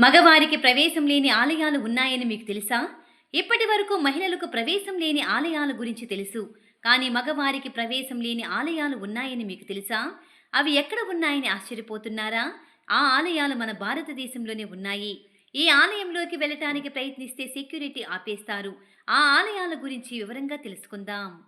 మగవారికి ప్రవేశం లేని ఆలయాలు ఉన్నాయని మీకు తెలుసా? ఇప్పటి వరకు మహిళలకు ప్రవేశం లేని ఆలయాల గురించి తెలుసు. కానీ మగవారికి ప్రవేశం లేని ఆలయాలు ఉన్నాయని మీకు తెలుసా? అవి ఎక్కడ ఉన్నాయని ఆశ్చర్యపోతున్నారా? ఆ ఆలయాలు మన భారతదేశంలోనే ఉన్నాయి. ఈ ఆలయంలోకి వెళ్ళటానికి ప్రయత్నిస్తే సెక్యూరిటీ ఆపేస్తారు. ఆ ఆలయాల గురించి వివరంగా తెలుసుకుందాం.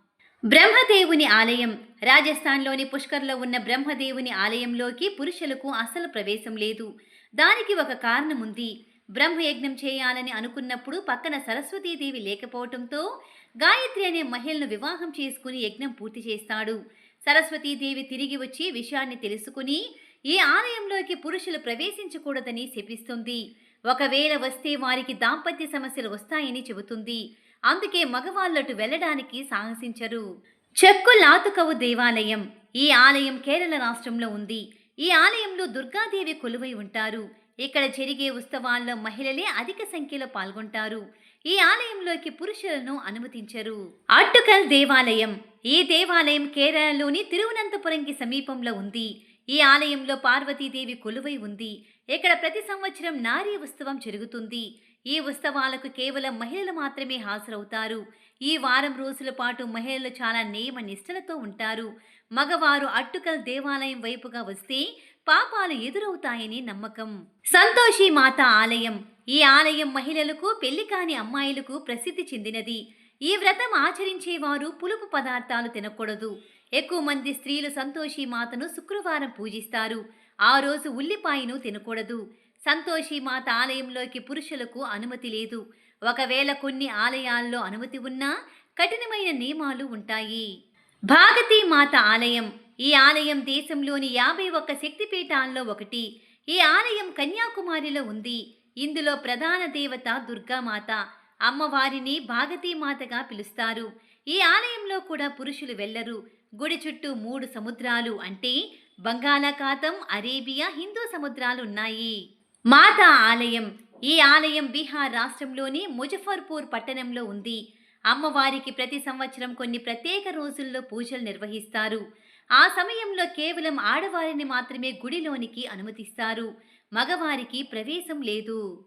బ్రహ్మదేవుని ఆలయం. రాజస్థాన్లోని పుష్కర్లో ఉన్న బ్రహ్మదేవుని ఆలయంలోకి పురుషులకు అసలు ప్రవేశం లేదు. దానికి ఒక కారణం ఉంది బ్రహ్మయజ్ఞం చేయాలని అనుకున్నప్పుడు పక్కన సరస్వతీదేవి లేకపోవటంతో గాయత్రి అనే మహిళను వివాహం చేసుకుని యజ్ఞం పూర్తి చేస్తాడు. సరస్వతీదేవి తిరిగి వచ్చి విషయాన్ని తెలుసుకుని ఈ ఆలయంలోకి పురుషులు ప్రవేశించకూడదని శపిస్తుంది. ఒకవేళ వస్తే వారికి దాంపత్య సమస్యలు వస్తాయని చెబుతుంది. అందుకే మగవాళ్ళటు వెళ్ళడానికి సాహసించరు. చెక్కు లాతుకవు దేవాలయం. ఈ ఆలయం కేరళ రాష్ట్రంలో ఉంది. ఈ ఆలయంలో దుర్గాదేవి కొలువై ఉంటారు. ఇక్కడ జరిగే ఉత్సవాల్లో మహిళలే అధిక సంఖ్యలో పాల్గొంటారు. ఈ ఆలయంలోకి పురుషులను అనుమతించరు. అట్టుకల్ దేవాలయం. ఈ దేవాలయం కేరళలోని తిరువనంతపురంకి సమీపంలో ఉంది. ఈ ఆలయంలో పార్వతీదేవి కొలువై ఉంది. ఇక్కడ ప్రతి సంవత్సరం నారీ ఉత్సవం జరుగుతుంది. ఈ ఉత్సవాలకు కేవలం మహిళలు మాత్రమే హాజరవుతారు. ఈ వారం రోజుల పాటు మహిళలు చాలా నియమ నిష్ఠలతో ఉంటారు. మగవారు అట్టుకల్ దేవాలయం వైపుగా వస్తే పాపాలు ఎదురవుతాయని నమ్మకం. సంతోషి మాత ఆలయం. ఈ ఆలయం మహిళలకు పెళ్ళి కాని అమ్మాయిలకు ప్రసిద్ధి చెందినది. ఈ వ్రతం ఆచరించేవారు పులుపు పదార్థాలు తినకూడదు. ఎక్కువ మంది స్త్రీలు సంతోషి మాతను శుక్రవారం పూజిస్తారు. ఆ రోజు ఉల్లిపాయను తినకూడదు. సంతోషి మాత ఆలయంలోకి పురుషులకు అనుమతి లేదు. ఒకవేళ కొన్ని ఆలయాల్లో అనుమతి ఉన్నా కఠినమైన నియమాలు ఉంటాయి. భాగతి మాత ఆలయం. ఈ ఆలయం దేశంలోని యాభై ఒక్క శక్తిపీఠాల్లో ఒకటి. ఈ ఆలయం కన్యాకుమారిలో ఉంది. ఇందులో ప్రధాన దేవత దుర్గామాత. అమ్మవారిని భాగతీ మాతగా పిలుస్తారు. ఈ ఆలయంలో కూడా పురుషులు వెళ్ళరు గుడి చుట్టూ మూడు సముద్రాలు అంటే బంగాళాఖాతం అరేబియా హిందూ సముద్రాలు ఉన్నాయి మాతా ఆలయం. ఈ ఆలయం బీహార్ రాష్ట్రంలోని ముజఫర్పూర్ పట్టణంలో ఉంది. అమ్మవారికి ప్రతి సంవత్సరం కొన్ని ప్రత్యేక రోజుల్లో పూజలు నిర్వహిస్తారు. ఆ సమయంలో కేవలం ఆడవారిని మాత్రమే గుడిలోనికి అనుమతిస్తారు. మగవారికి ప్రవేశం లేదు.